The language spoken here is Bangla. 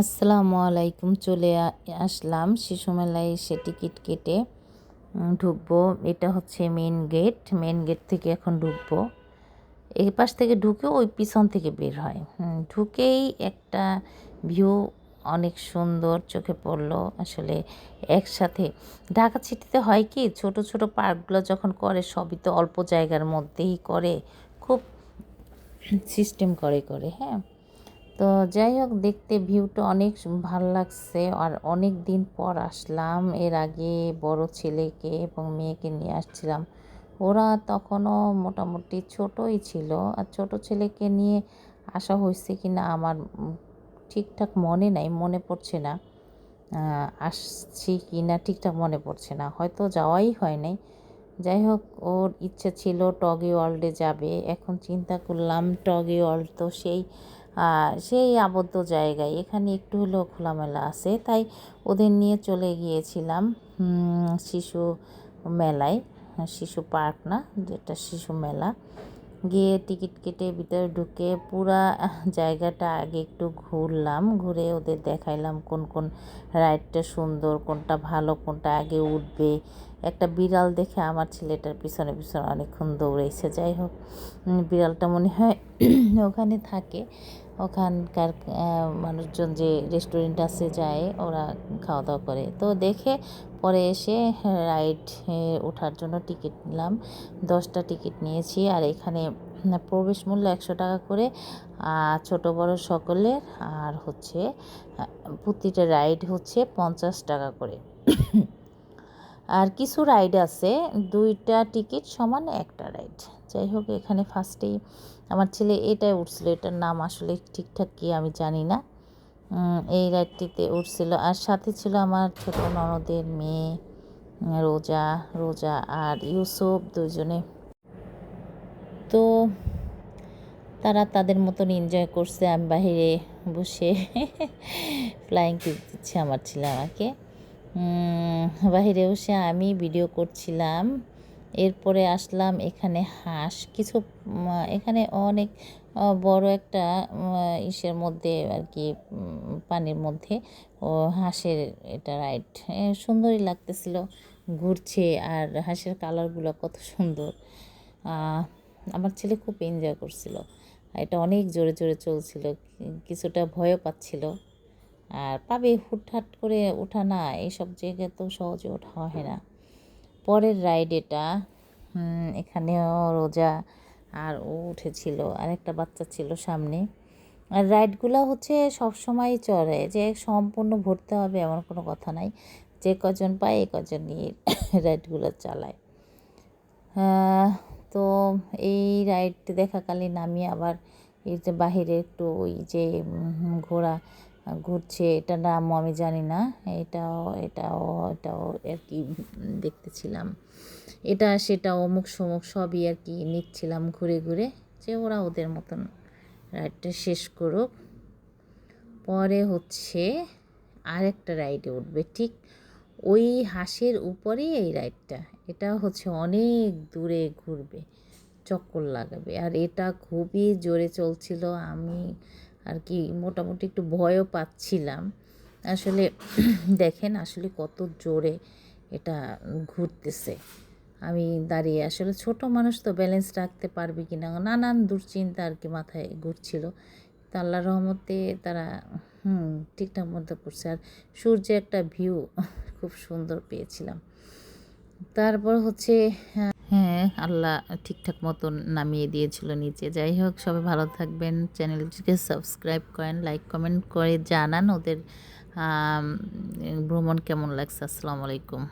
আসসালামু আলাইকুম, চলে আসলাম। শিশু মেলায় এসে টিকিট কেটে ঢুকবো। এটা হচ্ছে মেন গেট মেন গেট থেকে এখন ঢুকবো। এই পাশ থেকে ঢুকে ওই পিছন থেকে বের হয়। ঢুকেই একটা ভিউ অনেক সুন্দর চোখে পড়ল। আসলে একসাথে, ঢাকা সিটিতে হয় কি, ছোট ছোট পার্কগুলো যখন করে, সবই তো অল্প জায়গার মধ্যেই করে, খুব সিস্টেম করে করে হ্যাঁ। তো যাই হোক, দেখতে ভিউটা অনেক ভালো লাগছে আর অনেক দিন পর আসলাম। এর আগে বড় ছেলেকে এবং মেয়েকে নিয়ে আসছিলাম। ওরা তখনও মোটামুটি ছোটই ছিল। আর ছোট ছেলেকে নিয়ে আসা হয়েছে কি না আমার ঠিকঠাক মনে নাই, মনে পড়ছে না। আসছি কি না ঠিকঠাক মনে পড়ছে না। হয়তো যাওয়াই হয় নাই। যাই হোক, ওর ইচ্ছে ছিল টগি ওয়ার্ল্ডে যাবে। এখন চিন্তা করলাম টগি ওয়ার্ল্ড তো সেই সেই আবদ্ধ জায়গায়। এখানে একটু হলেও খোলামেলা আছে। তাই ওদের নিয়ে চলে গিয়েছিলাম শিশু মেলায়, শিশু পার্ক না, যেটা শিশু মেলা। গিয়ে টিকিট কেটে ভিতরে ঢুকে পুরা জায়গাটা আগে একটু ঘুরলাম, ঘুরে ওদের দেখাইলাম কোন কোন রাইডটা সুন্দর, কোনটা ভালো, কোনটা আগে উঠবে। একটা বিড়াল দেখে আমার ছেলেটার পিছনে পিছনে অনেকক্ষণ দৌড়েছে যাই হোক বিড়ালটা মনে হয় ওখানে থাকে। ওখানকার মানুষজন যে রেস্টুরেন্ট আছে যায়, ওরা খাওয়া দাওয়া করে। তো দেখে পরে এসে রাইড ওঠার জন্য টিকিট নিলাম। দশটা টিকিট নিয়েছি আর এখানে প্রবেশ মূল্য একশো টাকা করে। ছোট বড় সকলের আর হচ্ছে প্রতিটা রাইড হচ্ছে পঞ্চাশ টাকা করে। আর কিছু রাইড আছে, দুইটা টিকিট সমান একটা রাইড যাই হোক, এখানে ফার্স্টেই আমার ছেলে এটাই উঠছিল, এটার নাম আসলে ঠিকঠাক কি আমি জানি না। এই রাইডটিতে উঠছিল। আর সাথে ছিল আমার ছোট ননদের মেয়ে, রোজা রোজা আর ইউসুফ দুজনে তো তারা তাদের মতন এনজয় করছে, আমি বাহিরে বসে ফ্লাইং কিস দিচ্ছে আমার ছেলে আমাকে। বাহিরে বসে আমি ভিডিও করছিলাম। এরপরে আসলাম এখানে হাঁস। কিছু এখানে অনেক বড় একটা ইসের মধ্যে আর কি পানির মধ্যে ও হাঁসের এটা রাইড সুন্দরই লাগতেছিল ঘুরছে আর হাঁসের কালারগুলো কত সুন্দর। আমার ছেলে খুব এনজয় করছিল। এটা অনেক জোরে জোরে চলছিল, কিছুটা ভয়ও পাচ্ছিল। আর পাবে হুটহাট করে ওঠা না, এইসব জায়গায় তো সহজে ওঠা হয় না। পরের রাইড এটা এখানেও রোজা, আর ও উঠেছিল আর একটা বাচ্চা ছিল সামনে। আর রাইডগুলো হচ্ছে সব সময় চড়ে যে সম্পূর্ণ ভরতে হবে এমন কোনো কথা নাই। যে কজন পায় এই কজন নিয়ে রাইডগুলো চালায়। তো এই রাইড দেখাকালীন আমি আবার এই যে বাহিরে একটু ওই যে ঘোড়া ঘুরছে, এটা নাম আমি জানি না। এটাও এটাও এটাও আর কি দেখতেছিলাম। এটা, সেটা, অমুক সমুক সবই আর কি নিচ্ছিলাম ঘুরে ঘুরে, যে ওরা ওদের মতন রাইডটা শেষ করুক। পরে হচ্ছে আরেকটা রাইডে উঠবে, ঠিক ওই হাঁসের উপরেই এই রাইডটা। এটা হচ্ছে অনেক দূরে ঘুরবে, চক্কর লাগাবে। আর এটা খুবই জোরে চলছিল, আমি আর কি, মোটামুটি একটু ভয়ও পাচ্ছিলাম। আসলে দেখেন আসলে কত জোরে এটা ঘুরতেছে। আমি দাঁড়িয়ে আসলে ছোট মানুষ তো ব্যালেন্স রাখতে পারবে কি না নানান দুশ্চিন্তা আর কি মাথায় ঘুরছিল। তো আল্লাহ রহমতে তারা, হুম, ঠিকঠাক মতো করছে আর সূর্যে একটা ভিউ খুব সুন্দর পেয়েছিলাম। তারপর হচ্ছে হ্যাঁ, আল্লাহ ঠিকঠাক মতন নামিয়ে দিয়েছিল নিচে। যাই হোক সবাই ভালো থাকবেন। চ্যানেলটিকে সাবস্ক্রাইব করেন লাইক কমেন্ট করে জানান ওদের ভ্রমণ কেমন লাগছে। আসসালামু আলাইকুম।